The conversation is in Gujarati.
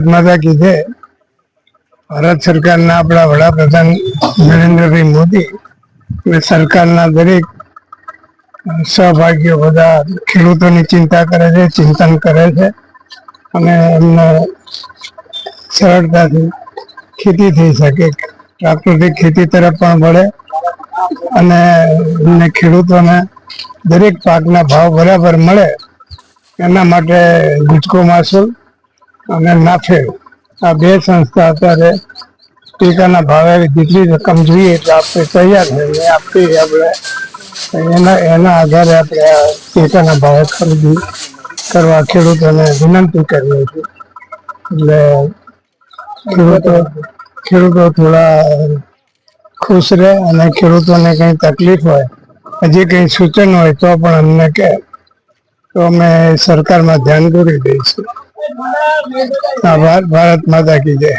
માતા છે. ભારત સરકારના આપણા વડાપ્રધાન નરેન્દ્રભાઈ મોદી અને સરકારના દરેક સહભાગીઓ બધા ખેડૂતોની ચિંતા કરે છે, ચિંતન કરે છે અને એમને સરળતાથી ખેતી થઈ શકે. પ્રાકૃતિક ખેતી તરફ પણ વળે અને એમને ખેડૂતોને દરેક પાકના ભાવ બરાબર મળે એના માટે ગુજકો માસુલ અને નાફેડ આ બે સંસ્થા અત્યારે ટેકાના ભાવે જેટલી રકમ જોઈએ એટલે આપણે તૈયાર થઈને એ આપી આપણે. એના એના આધારે આપણે આ ટેકાના ભાવે ખરીદી કરવા ખેડૂતોને વિનંતી કરીએ છીએ. એટલે ખેડૂતો ખેડૂતો થોડા ખુશ રહે અને ખેડૂતોને કંઈ તકલીફ હોય, હજી કંઈ સૂચન હોય તો પણ અમને કહે. તો અમે સરકારમાં ધ્યાન દોરી દઈશું. આભાર ભારત માતા કી જય